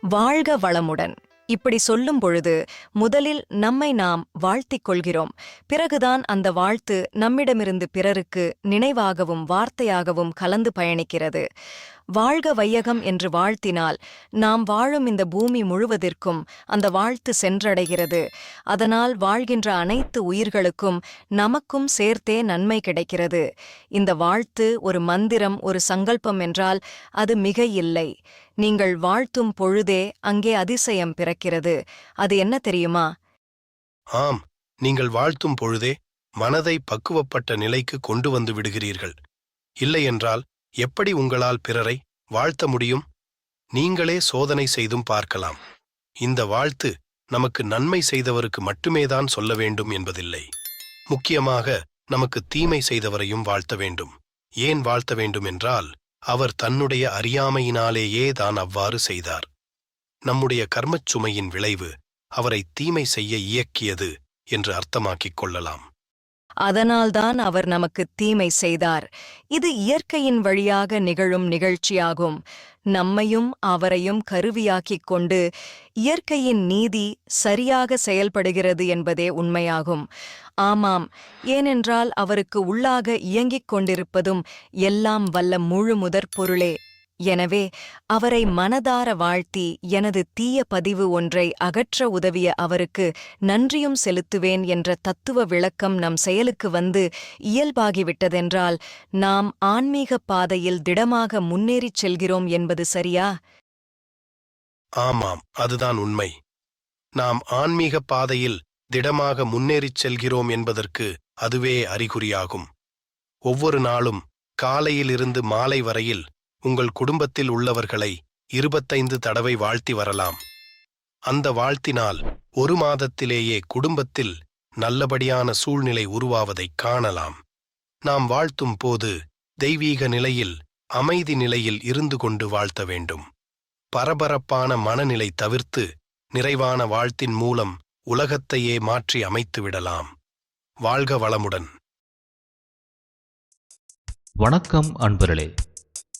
வாழ்க வளமுடன். இப்படி சொல்லும் பொழுது முதலில் நம்மை நாம் வாழ்த்திக் கொள்கிறோம். பிறகுதான் அந்த வாழ்த்து நம்மிடமிருந்து பிறருக்கு நினைவாகவும் வார்த்தையாகவும் கலந்து பயணிக்கிறது. வாழ்க வையகம் என்று வாழ்த்தினால் நாம் வாழும் இந்த பூமி முழுவதற்கும் அந்த வாழ்த்து சென்றடைகிறது. அதனால் வாழ்கின்ற அனைத்து உயிர்களுக்கும் நமக்கும் சேர்த்தே நன்மை கிடைக்கிறது. இந்த வாழ்த்து ஒரு மந்திரம் ஒரு சங்கல்பம் என்றால் அது மிக இல்லை நீங்கள் வாழ்த்தும் பொழுதே அங்கே அதிசயம் பிறக்கிறது. அது என்ன தெரியுமா? ஆம் நீங்கள் வாழ்த்தும் பொழுதே மனதை பக்குவப்பட்ட நிலைக்கு கொண்டு வந்து விடுகிறீர்கள். இல்லையென்றால் எப்படி உங்களால் பிறரை வாழ்த்த முடியும்? நீங்களே சோதனை செய்தும் பார்க்கலாம். இந்த வாழ்த்து நமக்கு நன்மை செய்தவருக்கு மட்டுமேதான் சொல்ல வேண்டும் என்பதில்லை. முக்கியமாக நமக்கு தீமை செய்தவரையும் வாழ்த்த வேண்டும். ஏன் வாழ்த்த வேண்டும் என்றால் அவர் தன்னுடைய அறியாமையினாலேயே தான் அவ்வாறு செய்தார். நம்முடைய கர்மச்சுமையின் விளைவு அவரை தீமை செய்ய இயக்கியது என்று அர்த்தமாக்கிக் கொள்ளலாம். அதனால்தான் அவர் நமக்கு தீமை செய்தார். இது இயற்கையின் வழியாக நிகழும் நிகழ்ச்சியாகும். நம்மையும் அவரையும் கருவியாக்கிக் கொண்டு இயற்கையின் நீதி சரியாக செயல்படுகிறது என்பதே உண்மையாகும். ஆமாம் ஏனென்றால் அவருக்கு உள்ளாக இயங்கிக் கொண்டிருப்பதும் எல்லாம் வல்ல முழு முதற் பொருளே. எனவே அவரை மனதார வாழ்த்தி எனது தீய பதிவு ஒன்றை அகற்ற உதவிய அவருக்கு நன்றியும் செலுத்துவேன் என்ற தத்துவ விளக்கம் நம் செயலுக்கு வந்து இயல்பாகிவிட்டதென்றால் நாம் ஆன்மீக பாதையில் திடமாக முன்னேறிச் செல்கிறோம் என்பது சரியா? ஆமாம் அதுதான் உண்மை. நாம் ஆன்மீக பாதையில் திடமாக முன்னேறிச் செல்கிறோம் என்பதற்கு அதுவே அறிகுறியாகும். ஒவ்வொரு நாளும் காலையிலிருந்து மாலை வரையில் உங்கள் குடும்பத்தில் உள்ளவர்களை இருபத்தைந்து தடவை வாழ்த்தி வரலாம். அந்த வாழ்த்தினால் ஒரு மாதத்திலேயே குடும்பத்தில் நல்லபடியான சூழ்நிலை உருவாவதைக் காணலாம். நாம் வாழ்த்தும் போது தெய்வீக நிலையில் அமைதி நிலையில் இருந்து கொண்டு வாழ்த்த வேண்டும். பரபரப்பான மனநிலை தவிர்த்து நிறைவான வாழ்த்தின் மூலம் உலகத்தையே மாற்றி அமைத்து விடலாம். வாழ்க வளமுடன். வணக்கம் அன்பர்களே.